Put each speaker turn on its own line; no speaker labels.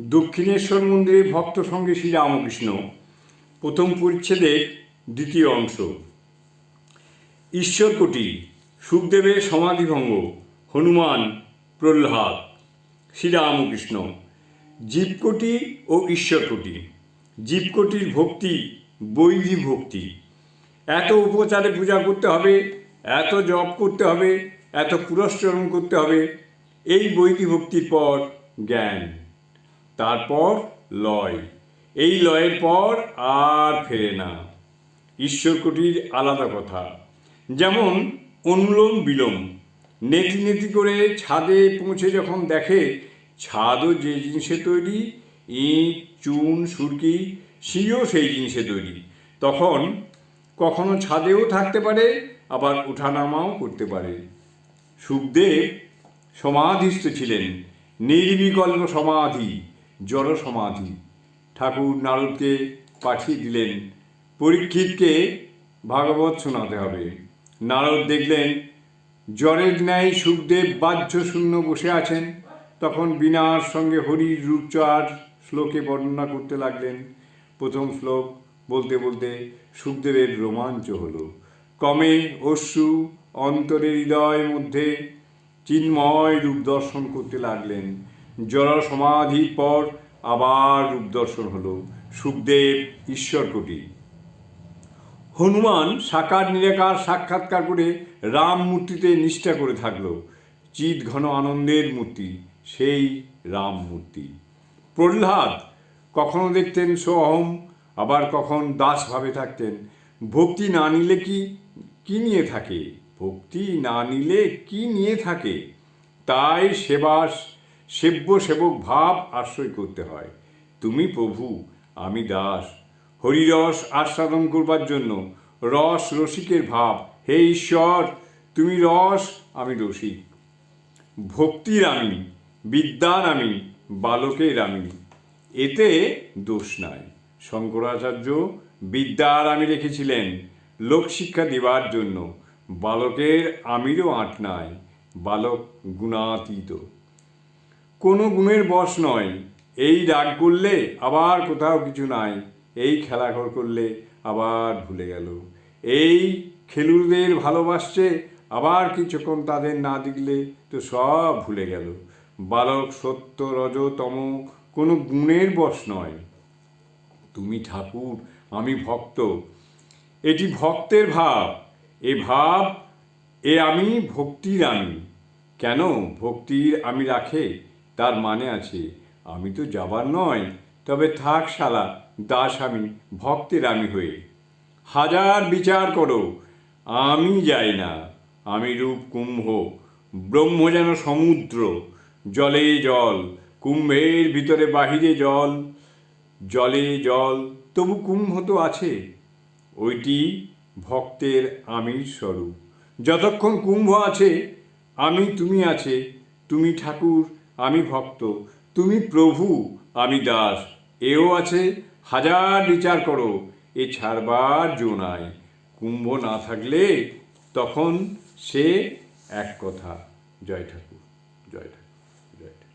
দক্ষিণেশ্বর মন্দিরে ভক্ত সঙ্গে শ্রীরামকৃষ্ণ প্রথম পরিচ্ছেদের দ্বিতীয় অংশ। ঈশ্বরকোটি সুখদেবের সমাধিভঙ্গ, হনুমান, প্রহ্লাদ শ্রীরামকৃষ্ণ জীবকোটি ও ঈশ্বরকোটি জীবকোটির ভক্তি বৈধি ভক্তি। এত উপচারে পূজা করতে হবে, এত জপ করতে হবে, এত পুরস্চরণ করতে হবে, এই বৈধি ভক্তির পর জ্ঞান। তারপর লয়। এই লয়ের পর আর ফেরে না। ঈশ্বরকোটির আলাদা কথা। যেমন অনুলোম বিলোম নেতি নেতি করে ছাদে পৌঁছে যখন দেখে ছাদও যে জিনিসে তৈরি, ইট, চুন, সুরকি সিও সেই জিনিসে তৈরি। তখন কখনো ছাদেও থাকতে পারে, আবার উঠানামাও করতে পারে। সুখদেব সমাধিস্থ ছিলেন, নির্বিকল্প সমাধি। জড় সমাধি ঠাকুর নারদকে পাঠিয়ে দিলেন। পরীক্ষিতকে ভাগবত শোনাতে হবে। নারদ দেখলেন জ্বরের ন্যায় সুখদেব বাহ্য শূন্য বসে আছেন। তখন বিনার সঙ্গে হরির রূপচার শ্লোকে বর্ণনা করতে লাগলেন। প্রথম শ্লোক বলতে বলতে সুখদেবের রোমাঞ্চ হলো। ক্রমে অশ্রু অন্তরের হৃদয় মধ্যে চিন্ময় রূপ দর্শন করতে লাগলেন। জড় সমাধির পর আবার রূপ দর্শন হলো। সুখদেব ঈশ্বরকোটি হনুমান সাকার নিরাকার সাক্ষাৎকার করে রাম মূর্তিতে নিষ্ঠা করে থাকল। চিত ঘন আনন্দের মূর্তি, সেই রাম মূর্তি। প্রহ্লাদ কখনো দেখতেন সোহম আবার কখন দাসভাবে থাকতেন। ভক্তি না নিলে কি কি নিয়ে থাকে? ভক্তি না নিলে কি নিয়ে থাকে? তাই সেবাস সেব্য সেবক ভাব আশ্রয় করতে হয়। তুমি প্রভু, আমি দাস। হরিরস আস্বাদন করবার জন্য রস রসিকের ভাব। হে ঈশ্বর, তুমি রস, আমি রসিক। ভক্তির আমি বিদ্যার আমি বালকের আমি এতে দোষ নাই। শঙ্করাচার্য বিদ্যার আমি রেখেছিলেন। লোকশিক্ষা দেবার জন্য। বালকের আমিরও আট নাই। বালক গুণাতীত। কোনো গুণের বশ নয়। এই রাগ করলে আবার কোথাও কিছু নাই। এই খেলাঘর করলে আবার ভুলে গেল। এই খেলুড়দের ভালোবাসছে, আবার কিছুক্ষণ তাদের না দেখলে তো সব ভুলে গেল। বালক, সত্য রজতম কোনো গুণের বশ নয়। তুমি ঠাকুর, আমি ভক্ত। এটি ভক্তের ভাব। এ ভাব, এ আমি ভক্তির আমি কেন ভক্তির আমি রাখে? তার মানে আছে, আমি তো যাবার নয় তবে থাক শালা, দাস আমি, ভক্তের আমি হয়ে। হাজার বিচার করো, আমি যাই না, আমি রূপ কুম্ভ, ব্রহ্ম যেন সমুদ্র, জলে জল, কুম্ভের ভিতরে বাহিরে জল, জলে জল, তবু কুম্ভ তো আছে। ওইটি ভক্তের আমির স্বরূপ। যতক্ষণ কুম্ভ আছে, আমি তুমি আছে, তুমি ঠাকুর আমি ভক্ত। তুমি প্রভু, আমি দাস। এও আছে, হাজার বিচার করো, এ ছাড়বার জো নাই। কুম্ভ না থাকলে তখন সে এক কথা। জয় ঠাকুর জয় ঠাকুর